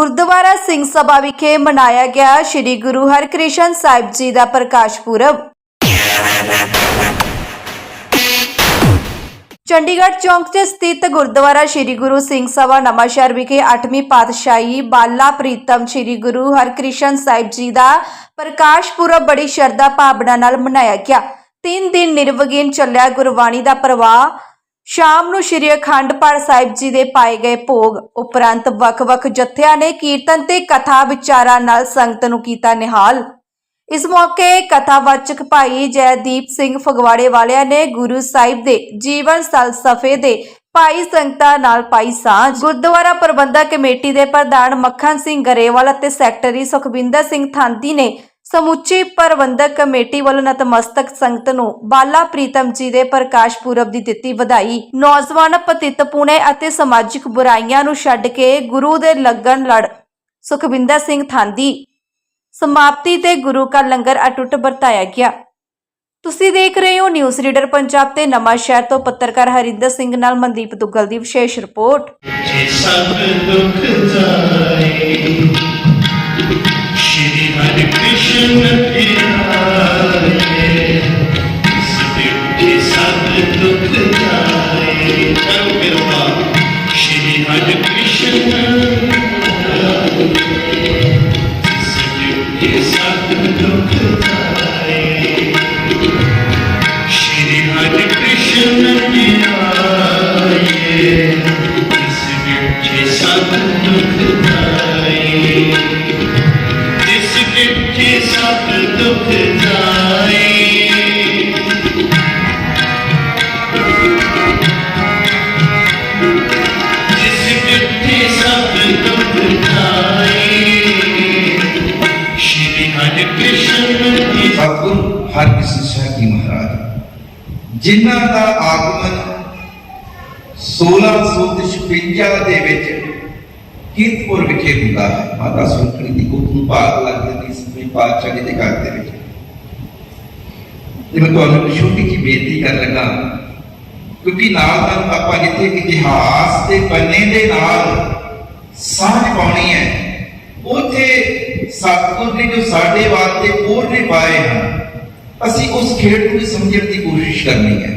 ਗੁਰਦੁਆਰਾ ਸਿੰਘ ਸਭਾ ਵਿਖੇ ਮਨਾਇਆ ਗਿਆ ਸ੍ਰੀ ਗੁਰੂ ਹਰਕ੍ਰਿਸ਼ਨ ਸਾਹਿਬ ਜੀ ਦਾ ਪ੍ਰਕਾਸ਼ ਪੁਰਬ। ਚੰਡੀਗੜ੍ਹ ਚੌਂਕ 'ਚ ਸਥਿਤ ਗੁਰਦੁਆਰਾ ਸ੍ਰੀ ਗੁਰੂ ਸਿੰਘ ਸਭਾ ਨਵਾਂਸ਼ਹਿਰ ਵਿਖੇ 8ਵੀਂ ਪਾਤਸ਼ਾਹੀ ਬਾਲਾ ਪ੍ਰੀਤਮ ਸ੍ਰੀ ਗੁਰੂ ਹਰਕ੍ਰਿਸ਼ਨ ਸਾਹਿਬ ਜੀ ਦਾ ਪ੍ਰਕਾਸ਼ ਪੁਰਬ ਬੜੀ ਸ਼ਰਧਾ ਭਾਵਨਾ ਨਾਲ ਮਨਾਇਆ ਗਿਆ। ਤਿੰਨ ਦਿਨ ਨਿਰਵਿਘਨ ਚੱਲਿਆ ਗੁਰਬਾਣੀ ਦਾ ਪ੍ਰਵਾਹ। ਸ਼ਾਮ ਨੂੰ ਸ੍ਰੀ ਅਖੰਡ ਪਾਠ ਸਾਹਿਬ ਜੀ ਦੇ ਪਾਏ ਗਏ ਭੋਗ ਉਪਰੰਤ ਵੱਖ-ਵੱਖ ਜਥਿਆਂ ਨੇ ਕੀਰਤਨ ਤੇ ਕਥਾ ਵਿਚਾਰਾਂ ਨਾਲ ਸੰਗਤ ਨੂੰ ਕੀਤਾ ਨਿਹਾਲ। ਇਸ ਮੌਕੇ ਕਥਾਵਾਚਕ ਭਾਈ ਜੈਦੀਪ ਸਿੰਘ ਫਗਵਾੜੇ ਵਾਲਿਆਂ ਨੇ ਗੁਰੂ ਸਾਹਿਬ ਦੇ ਜੀਵਨ ਫਲਸਫੇ ਦੇ ਭਾਈ ਸੰਗਤਾਂ ਨਾਲ ਪਾਈ ਸਾਂਝ। ਗੁਰਦੁਆਰਾ ਪ੍ਰਬੰਧਕ ਕਮੇਟੀ ਦੇ ਪ੍ਰਧਾਨ ਮੱਖਣ ਸਿੰਘ ਗਰੇਵਾਲ ਅਤੇ ਸੈਕਟਰੀ ਸੁਖਵਿੰਦਰ ਸਿੰਘ ਥਾਂਤੀ ਨੇ ਸਮੁੱਚੀ ਪ੍ਰਬੰਧਕ ਕਮੇਟੀ ਵੱਲੋਂ ਨਤਮਸਤਕ ਸੰਗਤ ਨੂੰ ਬਾਲਾ ਪ੍ਰੀਤਮ ਜੀ ਦੇ ਪ੍ਰਕਾਸ਼ ਪੁਰਬ ਦੀ ਦਿੱਤੀ ਵਧਾਈ। ਨੌਜਵਾਨ ਪਤਿਤ ਪੁਣੇ ਅਤੇ ਸਮਾਜਿਕ ਬੁਰਾਈਆਂ ਨੂੰ ਛੱਡ ਕੇ ਗੁਰੂ ਦੇ ਲੱਗਣ ਲੜ ਸੁਖਵਿੰਦਰ ਸਿੰਘ ਥਾਂਦੀ। ਸਮਾਪਤੀ ਤੇ ਗੁਰੂ ਕਾ ਲੰਗਰ ਅਟੁੱਟ ਵਰਤਾਇਆ ਗਿਆ। ਤੁਸੀਂ ਦੇਖ ਰਹੇ ਹੋ ਨਿਊਜ਼ ਰੀਡਰ ਪੰਜਾਬ ਤੇ ਨਵਾਂ ਸ਼ਹਿਰ ਤੋਂ ਪੱਤਰਕਾਰ ਹਰਿੰਦਰ ਸਿੰਘ ਨਾਲ ਮਨਦੀਪ ਦੁੱਗਲ ਦੀ ਵਿਸ਼ੇਸ਼ ਰਿਪੋਰਟ। ਸਭ ਦੁੱਖ ਜਾਏ ਦੁੱਖ ਜਾਏ ਕਰੋ ਕਿਰਪਾ ਸ਼੍ਰੀ ਹਰਿ ਕ੍ਰਿਸ਼ਨ ਸਤਿ ਸਭ ਦੁੱਖ ਜਾਏ ਸ਼੍ਰੀ ਹਰਿ ਕ੍ਰਿਸ਼ਨ ਪਿਆਰੇ ਇਸ ਵਿੱਚ ਸਭ ਦੁੱਖ ਜਾਏ ਇਸ ਵਿੱਚ ਦੁੱਖ ਜਾਏ ਸਤਿਗੁਰੂ ਹਰਕ੍ਰਿਸ਼ਨ ਸਾਹਿਬ ਜੀ ਮਹਾਰਾਜ। ਜਿਨ੍ਹਾਂ ਦਾ ਆਗਮਨ 1656 ਦੇ ਵਿੱਚ ਕੀਰਤਪੁਰ ਵਿਖੇ ਹੁੰਦਾ ਹੈ। ਮਾਤਾ ਸੁਖਣੀ ਦੀ ਕੁੱਖ ਨੂੰ ਭਾਗ ਲੱਗ ਜਾਂਦੀ ਸਭੇ ਪਾਤਸ਼ਾਹ ਜੀ ਦੇ ਘਰ ਦੇ ਵਿੱਚ। ਤੇ ਮੈਂ ਤੁਹਾਨੂੰ ਇੱਕ ਛੋਟੀ ਜਿਹੀ ਬੇਨਤੀ ਕਰਨ ਲੱਗਾ ਕਿਉਂਕਿ ਨਾਲ ਨਾਲ ਆਪਾਂ ਜਿੱਥੇ ਇਤਿਹਾਸ ਦੇ ਪੰਨੇ ਦੇ ਨਾਲ ਸਾਂਝ ਪਾਉਣੀ ਹੈ, ਉਥੇ ਸਤਿਗੁਰ ਨੇ ਜੋ ਸਾਡੇ ਵਾਸਤੇ ਪੂਰਨੇ ਪਾਏ ਹਨ ਅਸੀਂ ਉਸ ਖੇਡ ਨੂੰ ਵੀ ਸਮਝਣ ਦੀ ਕੋਸ਼ਿਸ਼ ਕਰਨੀ ਹੈ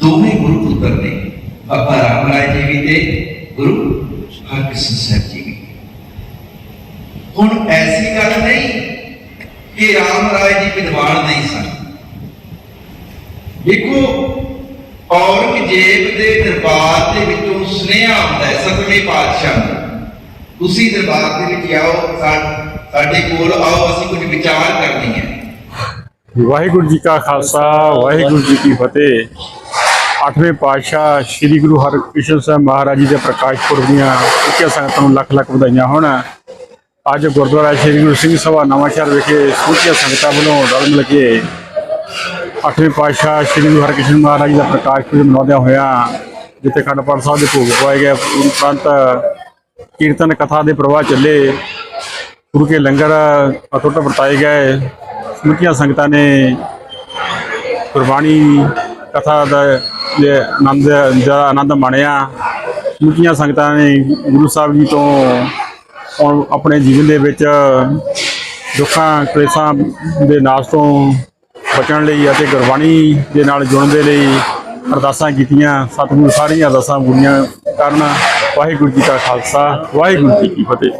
ਦੋਵੇਂ ਗੁਰੂ ਪੁੱਤਰ ਨੇ ਬਾਬਾ ਰਾਮ ਰਾਏ ਜੀ ਵੀ ਤੇ ਗੁਰੂ ਹਰਕ੍ਰਿਸ਼ਨ ਸਾਹਿਬ ਜੀ ਵੀ ਹੁਣ ਐਸੀ ਗੱਲ ਨਹੀਂ ਕਿ ਰਾਮ ਰਾਏ ਜੀ ਵਿਦਵਾਨ ਨਹੀਂ ਸਨ ਦੇਖੋ ਔਰੰਗਜ਼ੇਬ ਦੇ ਦਰਬਾਰ ਦੇ ਵਿੱਚੋਂ ਸੁਨੇਹਾ ਆਉਂਦਾ ਹੈ ਸਤਵੇਂ ਪਾਤਸ਼ਾਹ ਨੂੰ ਤੁਸੀਂ ਦਰਬਾਰ ਦੇ ਵਿੱਚ ਆਓ ਸਾ- ਸਾਡੇ ਕੋਲ ਆਓ, ਅਸੀਂ ਕੁਝ ਵਿਚਾਰ ਕਰਨੀ ਹੈ ਵਾਹਿਗੁਰੂ ਜੀ ਕਾ ਖਾਲਸਾ, ਵਾਹਿਗੁਰੂ ਜੀ ਕੀ ਫਤਿਹ। ਅੱਠਵੇਂ ਪਾਤਸ਼ਾਹ ਸ੍ਰੀ ਗੁਰੂ ਹਰਕ੍ਰਿਸ਼ਨ ਸਾਹਿਬ ਮਹਾਰਾਜ ਜੀ ਦੇ ਪ੍ਰਕਾਸ਼ ਪੁਰਬ ਦੀਆਂ ਉੱਚੀਆਂ ਸੰਗਤਾਂ ਨੂੰ ਲੱਖ ਲੱਖ ਵਧਾਈਆਂ ਹੋਣ। ਅੱਜ ਗੁਰਦੁਆਰਾ ਸ੍ਰੀ ਗੁਰੂ ਸਿੰਘ ਸਭਾ ਨਵਾਂਸ਼ਹਿਰ ਵਿਖੇ ਉੱਚੀਆਂ ਸੰਗਤਾਂ ਵੱਲੋਂ ਰਲ ਮਿਲ ਕੇ ਅੱਠਵੇਂ ਪਾਤਸ਼ਾਹ ਸ੍ਰੀ ਗੁਰੂ ਹਰਕ੍ਰਿਸ਼ਨ ਮਹਾਰਾਜ ਜੀ ਦਾ ਪ੍ਰਕਾਸ਼ ਪੁਰਬ ਮਨਾਉਂਦਿਆਂ ਹੋਇਆ ਜਿੱਥੇ ਖੰਡ ਪਾਠ ਸਾਹਿਬ ਦੇ ਭੋਗ ਪਾਏ ਗਏ। ਉਪਰੰਤ ਕੀਰਤਨ ਕਥਾ ਦੇ ਪ੍ਰਵਾਹ ਚੱਲੇ। ਗੁਰੂ ਕੇ ਲੰਗਰ ਅਟੁੱਟ ਵਰਤਾਏ ਗਏ। ਸਮੁੱਚੀਆਂ ਸੰਗਤਾਂ ਨੇ ਗੁਰਬਾਣੀ ਕਥਾ ਦਾ ਆਨੰਦ ਦਾ ਆਨੰਦ ਮਾਣਿਆ। ਸਮੁੱਚੀਆਂ ਸੰਗਤਾਂ ਨੇ ਗੁਰੂ ਸਾਹਿਬ ਜੀ ਤੋਂ ਆਪਣੇ ਜੀਵਨ ਦੇ ਵਿੱਚ ਦੁੱਖਾਂ, ਕਲੇਸ਼ਾਂ ਦੇ ਨਾਸ਼ ਤੋਂ ਬਚਣ ਲਈ ਅਤੇ ਗੁਰਬਾਣੀ ਦੇ ਨਾਲ ਜੁੜਨ ਦੇ ਲਈ ਅਰਦਾਸਾਂ ਕੀਤੀਆਂ। ਸਤਿਗੁਰੂ ਸਾਰੀਆਂ ਅਰਦਾਸਾਂ ਪੂਰੀਆਂ ਕਰਨ। ਵਾਹਿਗੁਰੂ ਜੀ ਕਾ ਖਾਲਸਾ, ਵਾਹਿਗੁਰੂ ਜੀ ਕੀ ਫਤਿਹ।